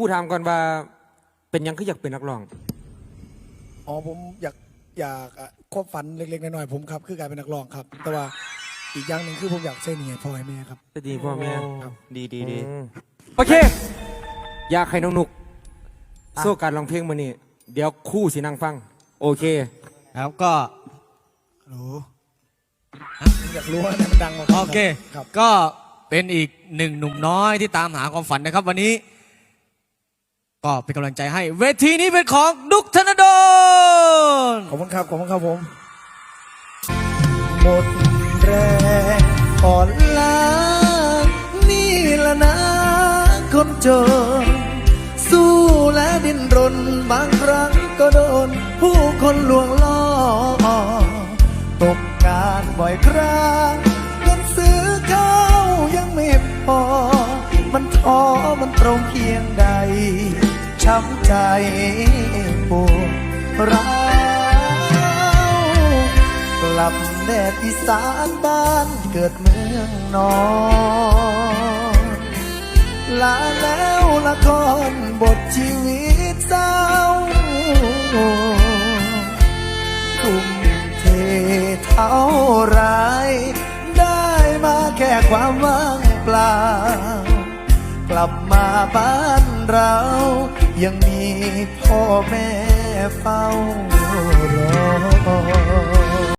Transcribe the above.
รู่ถามก่อนว่า เป็นหยังคืออยากเป็นนักร้อง อ๋อผมอยากอยากอะควบฝันเล็กๆน้อยๆผมครับ คือการเป็นนักร้องครับ แต่ว่าอีกอย่างหนึ่งคือผมอยากเส้นให้พ่อให้แม่ครับ จะดีพ่อแม่ครับดีดีดีอืมโอเค อยากให้น้องนุกโซ่การร้องเพลงมานี่เดี๋ยวครู่สินั่งฟัง โอเค ครับก็ฮัลโหลผมอยากรู้ว่าเนี่ยมันดังกว่าโอเค ครับ ก็เป็นอีกหนึ่งหนุ่มน้อยที่ตามหาความฝันนะครับ วันนี้ ก็เป็นกำลังใจให้ เวทีนี้เป็นของดุกธนดลขอบคุณครับ ขอบคุณครับผม หมดแรงอ่อนล้านี่ละนะคนจน สู้และดิ้นรนบางครั้งก็โดน ผู้คนลวงล่อ ตกงานบ่อยครั้งเงินซื้อข้าวยังไม่พอ มันท้อมันตรงเพียงใด ช้ำใจปวดร้าวกลับแดดอีสานบ้านเกิดเมืองนอนลาแล้วละครบทชีวิตเศร้าทุ่มเทเท่าไรได้มาแค่ความว่างเปล่า กลับมาบ้านเรา ยังมีพ่อแม่เฝ้ารอ